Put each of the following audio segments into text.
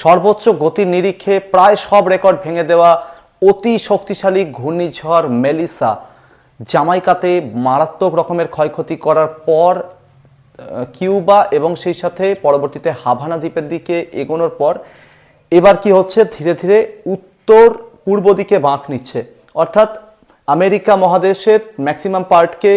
সর্বোচ্চ গতির নিরিখে প্রায় সব রেকর্ড ভেঙে দেওয়া অতি শক্তিশালী ঘূর্ণিঝড় মেলিসা। জামাইকাতে মারাত্মক রকমের ক্ষয়ক্ষতি করার পর কিউবা এবং সেই সাথে পরবর্তীতে হাভানা দ্বীপের দিকে এগোনোর পর, এবার কি হচ্ছে? ধীরে ধীরে উত্তর পূর্ব দিকে বাঁক নিচ্ছে। অর্থাৎ আমেরিকা মহাদেশের ম্যাক্সিমাম পার্টকে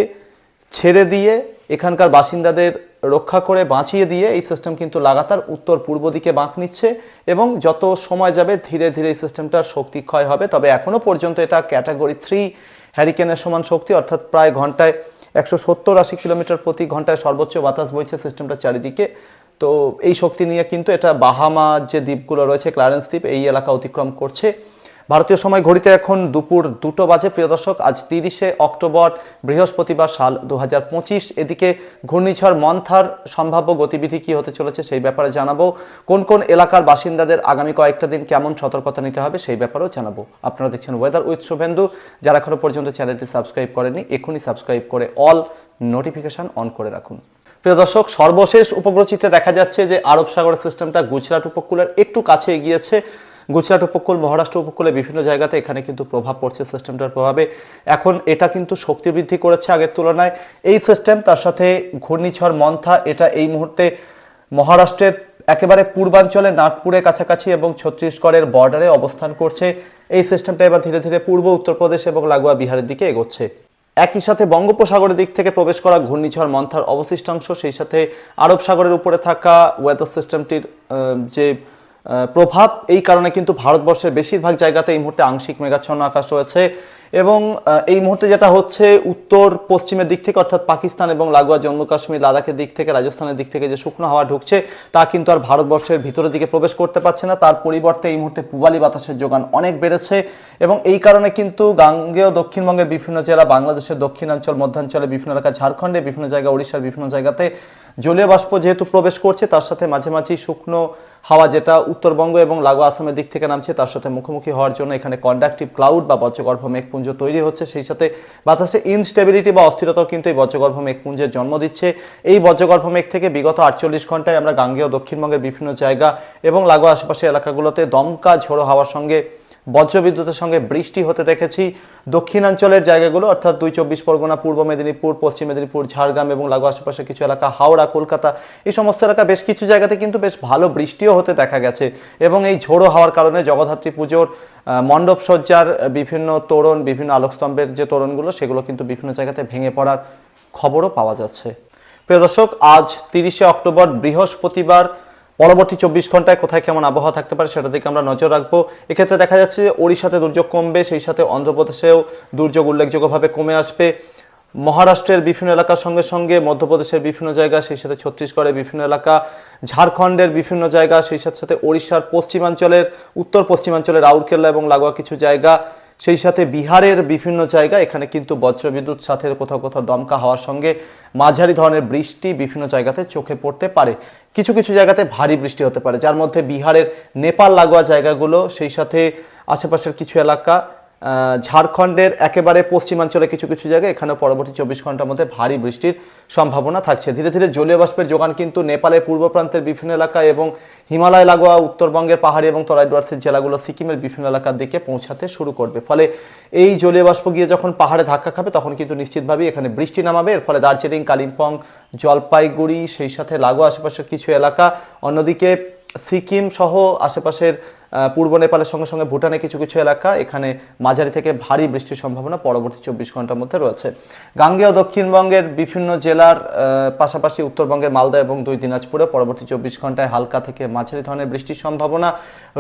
ছেড়ে দিয়ে এখানকার বাসিন্দাদের রক্ষা করে বাঁচিয়ে দিয়ে এই সিস্টেম কিন্তু লাগাতার উত্তর পূর্ব দিকে বাঁক নিচ্ছে এবং যত সময় যাবে ধীরে ধীরে এই সিস্টেমটার শক্তি ক্ষয় হবে। তবে এখনও পর্যন্ত এটা ক্যাটাগরি থ্রি হ্যারিকেনের সমান শক্তি, অর্থাৎ প্রায় ঘন্টায় একশো সত্তর আশি কিলোমিটার প্রতি ঘন্টায় সর্বোচ্চ বাতাস বইছে সিস্টেমটার চারিদিকে। তো এই শক্তি নিয়ে কিন্তু এটা বাহামা যে দ্বীপগুলো রয়েছে ক্লারেন্স দ্বীপ, এই এলাকা অতিক্রম করছে। ভারতীয় সময় ঘড়িতে এখন দুপুর দুটো বাজে। প্রিয় দর্শক, আজ তিরিশে অক্টোবর, বৃহস্পতিবার সাল দুহাজার পঁচিশ। এদিকে ঘূর্ণিঝড় মন্থার সম্ভাব্য গতিবিধি কি হতে চলেছে সেই ব্যাপারে জানাব। কোন কোন এলাকার বাসিন্দাদের আগামী কয়েকটা দিন কেমন সতর্কতা নিতে হবে সেই ব্যাপারেও জানাব। আপনারা দেখছেন ওয়েদার উইথ শুভেন্দু। যারা এখনও পর্যন্ত চ্যানেলটি সাবস্ক্রাইব করেনি এখনই সাবস্ক্রাইব করে অল নোটিফিকেশন অন করে রাখুন। প্রিয় দর্শক, সর্বশেষ উপগ্রহ চিত্রে দেখা যাচ্ছে যে আরব সাগরের সিস্টেমটা গুজরাট উপকূলের একটু কাছে এগিয়েছে। গুজরাট উপকূল, মহারাষ্ট্র উপকূলে বিভিন্ন জায়গাতে এখানে কিন্তু প্রভাব পড়ছে সিস্টেমটার প্রভাবে। এখন এটা কিন্তু শক্তি বৃদ্ধি করেছে আগের তুলনায়। এই সিস্টেম, তার সাথে ঘূর্ণিঝড় মন্থা, এটা এই মুহূর্তে মহারাষ্ট্রের একেবারে পূর্বাঞ্চলে নাগপুরের কাছাকাছি এবং ছত্তিশগড়ের বর্ডারে অবস্থান করছে। এই সিস্টেমটা এবার ধীরে ধীরে পূর্ব উত্তরপ্রদেশ এবং লাগোয়া বিহারের দিকে এগোচ্ছে। একই সাথে বঙ্গোপসাগরের দিক থেকে প্রবেশ করা ঘূর্ণিঝড় মন্থার অবশিষ্টাংশ, সেই সাথে আরব সাগরের উপরে থাকা ওয়েদার সিস্টেমটির যে প্রভাব এই কারণে কিন্তু ভারতবর্ষের বেশিরভাগ জায়গাতে এই মুহূর্তে আংশিক মেঘাচ্ছন্ন আকাশ রয়েছে এবং এই মুহূর্তে যেটা হচ্ছে উত্তর পশ্চিমের দিক থেকে অর্থাৎ পাকিস্তান এবং লাগোয়া, জম্মু কাশ্মীর, লাদাখের দিক থেকে, রাজস্থানের দিক থেকে যে শুকনো হাওয়া ঢুকছে, তা কিন্তু আর ভারতবর্ষের ভিতরের দিকে প্রবেশ করতে পারছে না। তার পরিবর্তে এই মুহূর্তে পূবালি বাতাসের যোগান অনেক বেড়েছে এবং এই কারণে কিন্তু গাঙ্গেয় দক্ষিণবঙ্গের বিভিন্ন জেলা, বাংলাদেশের দক্ষিণাঞ্চল, মধ্যাঞ্চলে বিভিন্ন এলাকা, ঝাড়খণ্ডে বিভিন্ন জায়গা, ওড়িশার বিভিন্ন জায়গাতে জলীয় বাষ্প যেহেতু প্রবেশ করছে, তার সাথে মাঝে মাঝেই শুকনো হাওয়া যেটা উত্তরবঙ্গ এবং লাগোয়া আসামের দিক থেকে নামছে, তার সাথে মুখোমুখি হওয়ার জন্য এখানে কন্ডাক্টিভ ক্লাউড বা বজ্রগর্ভ মেঘপুঞ্জ তৈরি হচ্ছে। সেই সাথে বাতাসে ইনস্টেবিলিটি বা অস্থিরতাও কিন্তু এই বজ্রগর্ভ মেঘপুঞ্জের জন্ম দিচ্ছে। এই বজ্রগর্ভ মেঘ থেকে বিগত আটচল্লিশ ঘন্টায় আমরা গাঙ্গেয় দক্ষিণবঙ্গের বিভিন্ন জায়গা এবং লাগোয়া আশেপাশে এলাকাগুলোতে দমকা ঝোড়ো হাওয়ার সঙ্গে বজ্রবিদ্যুতের সঙ্গে বৃষ্টি হতে দেখেছি। দক্ষিণাঞ্চলের জায়গাগুলো, অর্থাৎ দুই চব্বিশ পরগনা, পূর্ব মেদিনীপুর, পশ্চিম মেদিনীপুর, ঝাড়গ্রাম এবং লাগোয়া আশেপাশে কিছু এলাকা, হাওড়া, কলকাতা, এই সমস্ত এলাকা বেশ কিছু জায়গাতে কিন্তু বেশ ভালো বৃষ্টিও হতে দেখা গেছে। এবং এই ঝোড়ো হওয়ার কারণে জগদ্ধাত্রী পুজোর মণ্ডপ সজ্জার বিভিন্ন তোরণ, বিভিন্ন আলোকস্তম্ভের যে তোরণগুলো, সেগুলো কিন্তু বিভিন্ন জায়গাতে ভেঙে পড়ার খবরও পাওয়া যাচ্ছে। প্রিয় দর্শক, আজ তিরিশে অক্টোবর, বৃহস্পতিবার পরবর্তী চব্বিশ ঘন্টায় কোথায় কেমন আবহাওয়া থাকতে পারে সেটা দিকে আমরা নজর রাখব। এক্ষেত্রে দেখা যাচ্ছে যে ওড়িশাতে দুর্যোগ কমবে, সেই সাথে অন্ধ্রপ্রদেশেও দুর্যোগ উল্লেখযোগ্যভাবে কমে আসবে। মহারাষ্ট্রের বিভিন্ন এলাকার সঙ্গে সঙ্গে মধ্যপ্রদেশের বিভিন্ন জায়গা, সেই সাথে ছত্তিশগড়ের বিভিন্ন এলাকা, ঝাড়খণ্ডের বিভিন্ন জায়গা, সেই সাথে সাথে ওড়িশার পশ্চিমাঞ্চলের, উত্তর পশ্চিমাঞ্চলের রাউরকেল্লা এবং লাগোয়া কিছু জায়গা, সেই সাথে বিহারের বিভিন্ন জায়গা, এখানে কিন্তু বজ্রবিদ্যুৎ সাথে কোথাও কোথাও দমকা হওয়ার সঙ্গে মাঝারি ধরনের বৃষ্টি বিভিন্ন জায়গাতে চোখে পড়তে পারে। কিছু কিছু জায়গাতে ভারী বৃষ্টি হতে পারে, যার মধ্যে বিহারের নেপাল লাগোয়া জায়গাগুলো, সেই সাথে আশেপাশের কিছু এলাকা ঝাড়খণ্ডের একেবারে পশ্চিমাঞ্চলে কিছু কিছু জায়গায় এখানে পরবর্তী চব্বিশ ঘণ্টার মধ্যে ভারী বৃষ্টির সম্ভাবনা থাকছে। ধীরে ধীরে জলীয় বাষ্পের যোগান কিন্তু নেপালের পূর্ব প্রান্তের বিভিন্ন এলাকা এবং হিমালয়, লাগোয়া, উত্তরবঙ্গের পাহাড়ি এবং তরাই ডুয়ার্সের জেলাগুলো সিকিমের বিভিন্ন এলাকার দিকে পৌঁছাতে শুরু করবে। ফলে এই জলীয় বাষ্প গিয়ে যখন পাহাড়ে ধাক্কা খাবে, তখন কিন্তু নিশ্চিতভাবেই এখানে বৃষ্টি নামাবে। এর ফলে দার্জিলিং, কালিম্পং, জলপাইগুড়ি, সেই সাথে লাগোয়া আশেপাশের কিছু এলাকা, অন্যদিকে সিকিম সহ আশেপাশের পূর্ব নেপালের সঙ্গে সঙ্গে ভুটানে কিছু কিছু এলাকা, এখানে মাঝারি থেকে ভারী বৃষ্টির সম্ভাবনা পরবর্তী চব্বিশ ঘণ্টার মধ্যে রয়েছে। গাঙ্গেয় দক্ষিণবঙ্গের বিভিন্ন জেলার পাশাপাশি উত্তরবঙ্গের মালদা এবং দুই দিনাজপুরে পরবর্তী চব্বিশ ঘন্টায় হালকা থেকে মাঝারি ধরনের বৃষ্টির সম্ভাবনা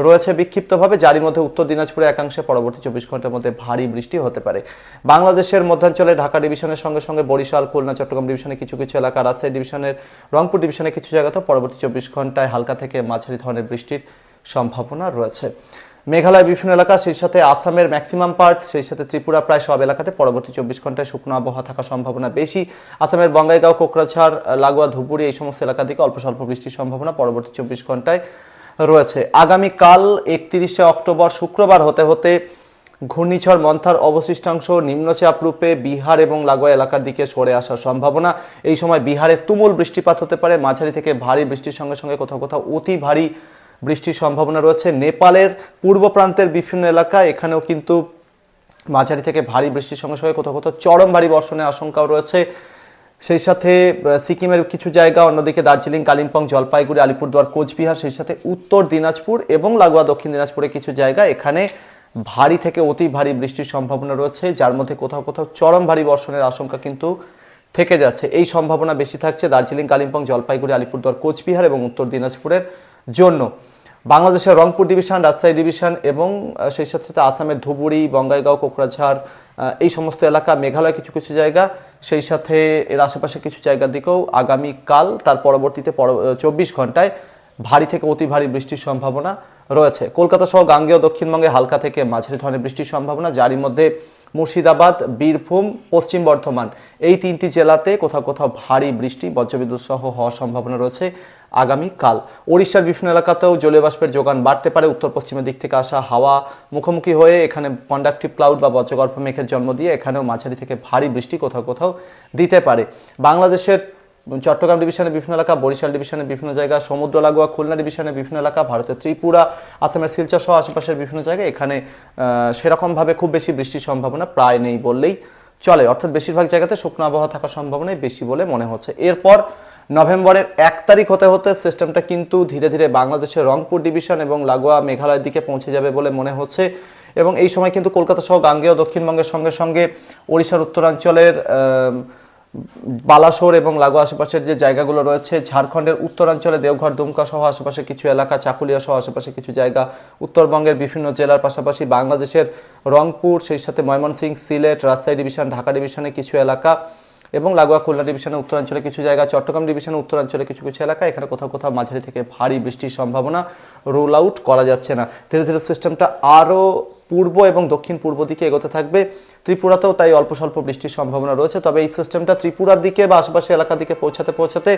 রয়েছে বিক্ষিপ্তভাবে। যারই মধ্যে উত্তর দিনাজপুরে একাংশে পরবর্তী চব্বিশ ঘণ্টার মধ্যে ভারী বৃষ্টি হতে পারে। বাংলাদেশের মধ্যাঞ্চলে ঢাকা ডিভিশনের সঙ্গে সঙ্গে বরিশাল, খুলনা, চট্টগ্রাম ডিভিশনে কিছু কিছু এলাকা, রাজশাহী ডিভিশনের, রংপুর ডিভিশনে কিছু জায়গাতেও পরবর্তী চব্বিশ ঘন্টায় হালকা থেকে মাঝারি ধরনের বৃষ্টির সম্ভাবনা রয়েছে। মেঘালয় বিভিন্ন এলাকা, সেই সাথে আসামের ম্যাক্সিমাম পার্ট সেই সাথে ত্রিপুরা প্রায় সব এলাকাতে পরবর্তী চব্বিশ ঘন্টায় শুকনো আবহাওয়া থাকার সম্ভাবনা বেশি। আসামের বঙ্গাইগাঁও, কোকরাঝাড়, লাগোয়া ধুপুরি এই সমস্ত এলাকা থেকে অল্প স্বল্প বৃষ্টির সম্ভাবনা পরবর্তী চব্বিশ ঘন্টায় রয়েছে। আগামীকাল একত্রিশে অক্টোবর, শুক্রবার হতে হতে ঘূর্ণিঝড় মন্থার অবশিষ্টাংশ নিম্নচাপ রূপে বিহার এবং লাগোয়া এলাকার দিকে সরে আসার সম্ভাবনা। এই সময় বিহারে তুমুল বৃষ্টিপাত হতে পারে। মাঝারি থেকে ভারী বৃষ্টির সঙ্গে সঙ্গে কোথাও কোথাও অতি ভারী বৃষ্টির সম্ভাবনা রয়েছে। নেপালের পূর্ব প্রান্তের বিভিন্ন এলাকা এখানেও কিন্তু মাঝারি থেকে ভারী বৃষ্টির সঙ্গে সঙ্গে কোথাও কোথাও চরম ভারী বর্ষণের আশঙ্কাও রয়েছে। সেই সাথে সিকিমের কিছু জায়গা, অন্যদিকে দার্জিলিং, কালিম্পং, জলপাইগুড়ি, আলিপুরদুয়ার, কোচবিহার, সেই সাথে উত্তর দিনাজপুর এবং লাগোয়া দক্ষিণ দিনাজপুরে কিছু জায়গা এখানে ভারী থেকে অতি ভারী বৃষ্টির সম্ভাবনা রয়েছে, যার মধ্যে কোথাও কোথাও চরম ভারী বর্ষণের আশঙ্কা কিন্তু থেকে যাচ্ছে। এই সম্ভাবনা বেশি থাকছে দার্জিলিং, কালিম্পং, জলপাইগুড়ি, আলিপুরদুয়ার, কোচবিহার এবং উত্তর দিনাজপুরের। জন্য। বাংলাদেশের রংপুর ডিভিশন, রাজশাহী ডিভিশন এবং সেই সাথে সাথে আসামের ধুবুরি বঙ্গাইগাঁও, কোকরাঝাড় এই সমস্ত এলাকা, মেঘালয় কিছু কিছু জায়গা, সেই সাথে এর আশেপাশে কিছু জায়গার দিকেও আগামীকাল, তার পরবর্তীতে পর চব্বিশ ঘন্টায় ভারী থেকে অতি ভারী বৃষ্টির সম্ভাবনা রয়েছে। কলকাতা সহ গাঙ্গেয় দক্ষিণবঙ্গে হালকা থেকে মাঝারি ধরনের বৃষ্টির সম্ভাবনা, যারই মধ্যে মুর্শিদাবাদ, বীরভূম, পশ্চিম বর্ধমান। এই তিনটি জেলাতে কোথাও কোথাও ভারী বৃষ্টি, বজ্রবিদ্যুৎ সহ হওয়ার সম্ভাবনা রয়েছে আগামীকাল। ওড়িশার বিভিন্ন এলাকাতেও জলীয় বাষ্পের যোগান বাড়তে পারে। উত্তর পশ্চিমের দিক থেকে আসা হাওয়া মুখোমুখি হয়ে এখানে কন্ডাক্টিভ ক্লাউড বা বজ্রগর্ভ মেঘের জন্ম দিয়ে এখানেও মাঝারি থেকে ভারী বৃষ্টি কোথাও কোথাও দিতে পারে। বাংলাদেশের চট্টগ্রাম ডিভিশনের বিভিন্ন এলাকা, বরিশাল ডিভিশনের বিভিন্ন জায়গা, সমুদ্র লাগোয়া, খুলনা ডিভিশনের বিভিন্ন এলাকা, ভারতের ত্রিপুরা, আসামের শিলচর সহ আশেপাশের বিভিন্ন জায়গায় এখানে সেরকমভাবে খুব বেশি বৃষ্টির সম্ভাবনা প্রায় নেই বললেই চলে। অর্থাৎ বেশিরভাগ জায়গাতে শুকনো আবহাওয়া থাকার সম্ভাবনাই বেশি বলে মনে হচ্ছে। এরপর নভেম্বরের এক তারিখ হতে হতে সিস্টেমটা কিন্তু ধীরে ধীরে বাংলাদেশের রংপুর ডিভিশন এবং লাগোয়া মেঘালয়ের দিকে পৌঁছে যাবে বলে মনে হচ্ছে এবং এই সময় কিন্তু কলকাতা সহ গাঙ্গেয় দক্ষিণবঙ্গের সঙ্গে সঙ্গে ওড়িশার উত্তরাঞ্চলের বালাসোর এবং লাগো আশেপাশের যে জায়গাগুলো রয়েছে, ঝাড়খণ্ডের উত্তরাঞ্চলে দেওঘর, দুমকা সহ আশেপাশে কিছু এলাকা, চাকুলিয়া সহ আশেপাশে কিছু জায়গা, উত্তরবঙ্গের বিভিন্ন জেলার পাশাপাশি বাংলাদেশের রংপুর, সেই সাথে ময়মনসিংহ, সিলেট, রাজশাহী ডিভিশন, ঢাকা ডিভিশনে কিছু এলাকা এবং লাগোয়া খুলনা ডিভিশনের উত্তরাঞ্চলে কিছু জায়গা, চট্টগ্রাম ডিভিশনের উত্তরাঞ্চলে কিছু কিছু এলাকা, এখানে কোথাও কোথাও মাঝারি থেকে ভারী বৃষ্টির সম্ভাবনা রোল আউট করা যাচ্ছে না। ধীরে ধীরে সিস্টেমটা আরও পূর্ব এবং দক্ষিণ পূর্ব দিকে এগোতে থাকবে। ত্রিপুরাতেও তাই অল্প স্বল্প বৃষ্টির সম্ভাবনা রয়েছে। তবে এই সিস্টেমটা ত্রিপুরার দিকে বা আশেপাশে এলাকার দিকে পৌঁছাতে পৌঁছাতে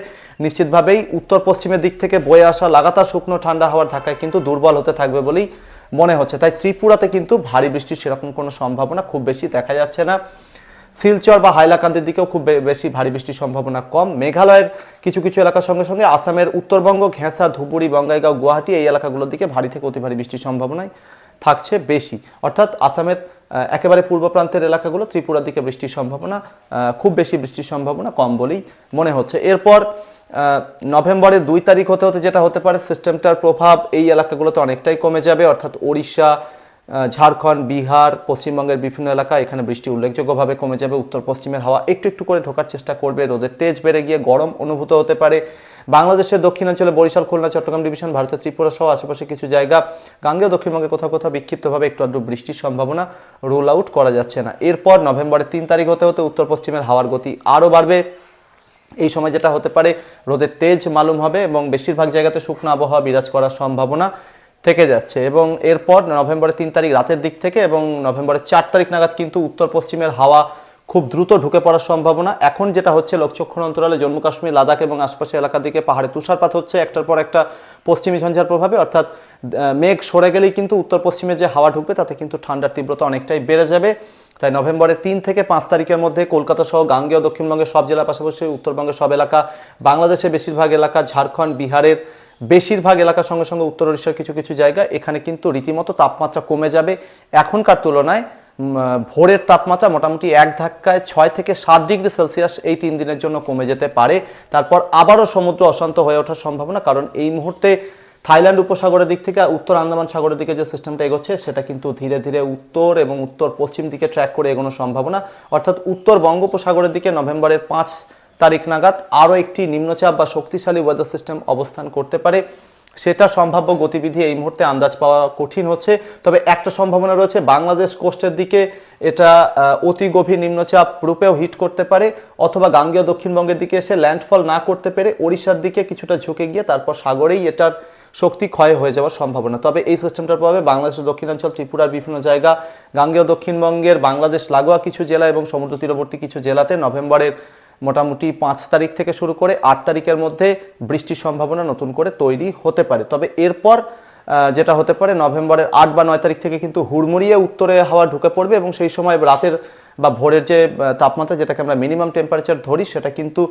নিশ্চিতভাবেই উত্তর পশ্চিমের দিক থেকে বয়ে আসা লাগাতার শুকনো ঠান্ডা হওয়ার ধাক্কায় কিন্তু দুর্বল হতে থাকবে বলেই মনে হচ্ছে। তাই ত্রিপুরাতে কিন্তু ভারী বৃষ্টির সেরকম কোনো সম্ভাবনা খুব বেশি দেখা যাচ্ছে না। শিলচর বা হাইলাকান্দির দিকেও খুব বেশি ভারী বৃষ্টির সম্ভাবনা কম। মেঘালয়ের কিছু কিছু এলাকার সঙ্গে সঙ্গে আসামের উত্তরবঙ্গ ঘেঁসা ধুবুরি, বঙ্গাইগাঁও, গুয়াহাটি এই এলাকাগুলোর দিকে ভারী থেকে অতি ভারী বৃষ্টির সম্ভাবনাই থাকছে বেশি। অর্থাৎ আসামের একেবারে পূর্ব প্রান্তের এলাকাগুলো, ত্রিপুরার দিকে বৃষ্টির সম্ভাবনা খুব বেশি বৃষ্টির সম্ভাবনা কম বলেই মনে হচ্ছে। এরপর নভেম্বরের দুই তারিখ হতে হতে যেটা হতে পারে সিস্টেমটার প্রভাব এই এলাকাগুলোতে অনেকটাই কমে যাবে। অর্থাৎ ওড়িশা ঝাড়খণ্ড, বিহার, পশ্চিমবঙ্গের বিভিন্ন এলাকা এখানে বৃষ্টি উল্লেখযোগ্যভাবে কমে যাবে। উত্তর পশ্চিমের হাওয়া একটু একটু করে ঢোকার চেষ্টা করবে। রোদের তেজ বেড়ে গিয়ে গরম অনুভূত হতে পারে। বাংলাদেশের দক্ষিণাঞ্চলে বরিশাল, খুলনা, চট্টগ্রাম ডিভিশন, ভারতের ত্রিপুরা সহ আশেপাশে কিছু জায়গা। গাঙ্গেয় দক্ষিণবঙ্গে কোথাও কোথাও বিক্ষিপ্তভাবে একটু আধটু বৃষ্টির সম্ভাবনা রোল আউট করা যাচ্ছে না। এরপর নভেম্বরের তিন তারিখ হতে হতে উত্তর পশ্চিমের হাওয়ার গতি আরও বাড়বে। এই সময় যেটা হতে পারে, রোদের তেজ মালুম হবে এবং বেশিরভাগ জায়গাতে শুকনো আবহাওয়া বিরাজ করার সম্ভাবনা থেকে যাচ্ছে। এবং এরপর নভেম্বরের তিন তারিখ রাতের দিক থেকে এবং নভেম্বরের চার তারিখ নাগাদ কিন্তু উত্তর পশ্চিমের হাওয়া খুব দ্রুত ঢুকে পড়ার সম্ভাবনা। এখন যেটা হচ্ছে লোকচক্ষণ অন্তরালে জম্মু কাশ্মীর, লাদাখ এবং আশপাশের এলাকার দিকে পাহাড়ে তুষারপাত হচ্ছে। একটার পর একটা পশ্চিমী ঝঞ্ঝার প্রভাবে, অর্থাৎ মেঘ সরে গেলেই কিন্তু উত্তর পশ্চিমে যে হাওয়া ঢুকবে, তাতে কিন্তু ঠান্ডার তীব্রতা অনেকটাই বেড়ে যাবে। তাই নভেম্বরের তিন থেকে পাঁচ তারিখের মধ্যে কলকাতা সহ গাঙ্গেয়, দক্ষিণবঙ্গের সব জেলার পাশাপাশি উত্তরবঙ্গের সব এলাকা, বাংলাদেশের বেশিরভাগ এলাকা, ঝাড়খণ্ড, বিহারের বেশিরভাগ এলাকার সঙ্গে সঙ্গে উত্তর উড়িষ্যার কিছু কিছু জায়গা, এখানে কিন্তু রীতিমতো তাপমাত্রা কমে যাবে। এখনকার তুলনায় ভোরের তাপমাত্রা মোটামুটি এক ধাক্কায় ছয় থেকে সাত ডিগ্রি সেলসিয়াস এই তিন দিনের জন্য কমে যেতে পারে। তারপর আবারও সমুদ্র অশান্ত হয়ে ওঠার সম্ভাবনা, কারণ এই মুহূর্তে থাইল্যান্ড উপসাগরের দিক থেকে উত্তর আন্দামান সাগরের দিকে যে সিস্টেমটা এগোচ্ছে, সেটা কিন্তু ধীরে ধীরে উত্তর এবং উত্তর পশ্চিম দিকে ট্র্যাক করে এগোনোর সম্ভাবনা। অর্থাৎ উত্তর বঙ্গোপসাগরের দিকে নভেম্বরের পাঁচ তারিখ নাগাদ আরও একটি নিম্নচাপ বা শক্তিশালী ওয়েদার সিস্টেম অবস্থান করতে পারে। সেটা সম্ভাব্য গতিবিধি এই মুহূর্তে আন্দাজ পাওয়া কঠিন হচ্ছে। তবে একটা সম্ভাবনা রয়েছে, বাংলাদেশ কোস্টের দিকে এটা অতি গভীর নিম্নচাপ রূপেও হিট করতে পারে, অথবা গাঙ্গেয় দক্ষিণবঙ্গের দিকে এসে ল্যান্ডফল না করতে পেরে ওড়িশার দিকে কিছুটা ঝুঁকে গিয়ে তারপর সাগরেই এটার শক্তি ক্ষয় হয়ে যাওয়ার সম্ভাবনা। তবে এই সিস্টেমটার প্রভাবে বাংলাদেশের দক্ষিণাঞ্চল, ত্রিপুরার বিভিন্ন জায়গা, গাঙ্গেয় দক্ষিণবঙ্গের বাংলাদেশ, লাগোয়া কিছু জেলা এবং সমুদ্র তীরবর্তী কিছু জেলাতে নভেম্বরের মোটামুটি পাঁচ তারিখ থেকে শুরু করে আট তারিখের মধ্যে বৃষ্টির সম্ভাবনা নতুন করে তৈরি হতে পারে। তবে এরপর যেটা হতে পারে, নভেম্বরের আট বা নয় তারিখ থেকে কিন্তু হুড়মুড়িয়ে উত্তরে হাওয়া ঢুকে পড়বে এবং সেই সময় রাতের বা ভোরের যে তাপমাত্রা যেটাকে আমরা মিনিমাম টেম্পারেচার ধরি, সেটা কিন্তু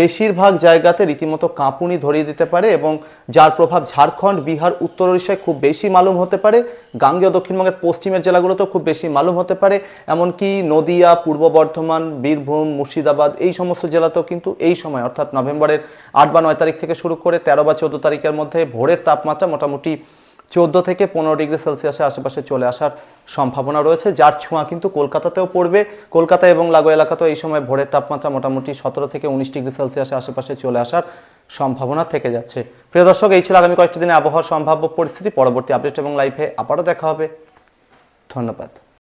বেশিরভাগ জায়গাতে রীতিমতো কাঁপুনি ধরিয়ে দিতে পারে এবং যার প্রভাব ঝাড়খণ্ড, বিহার, উত্তর উড়িষ্যায় খুব বেশি মালুম হতে পারে। গাঙ্গেয় দক্ষিণবঙ্গের পশ্চিমের জেলাগুলোতেও খুব বেশি মালুম হতে পারে। এমনকি নদিয়া, পূর্ব বর্ধমান, বীরভূম, মুর্শিদাবাদ এই সমস্ত জেলাতেও কিন্তু এই সময়, অর্থাৎ নভেম্বরের আট বা নয় তারিখ থেকে শুরু করে তেরো বা চোদ্দ তারিখের মধ্যে ভোরের তাপমাত্রা মোটামুটি চোদ্দ থেকে পনেরো ডিগ্রি সেলসিয়াসের আশেপাশে চলে আসার সম্ভাবনা রয়েছে। যার ছোঁয়া কিন্তু কলকাতাতেও পড়বে। কলকাতা এবং লাগো এলাকাতেও এই সময় ভোরের তাপমাত্রা মোটামুটি সতেরো থেকে উনিশ ডিগ্রি সেলসিয়াসের আশেপাশে চলে আসার সম্ভাবনা থেকে যাচ্ছে। প্রিয় দর্শক, এই ছিল আগামী কয়েকটি দিনে আবহাওয়ার সম্ভাব্য পরিস্থিতি। পরবর্তী আপডেট এবং লাইফে আবারও দেখা হবে। ধন্যবাদ।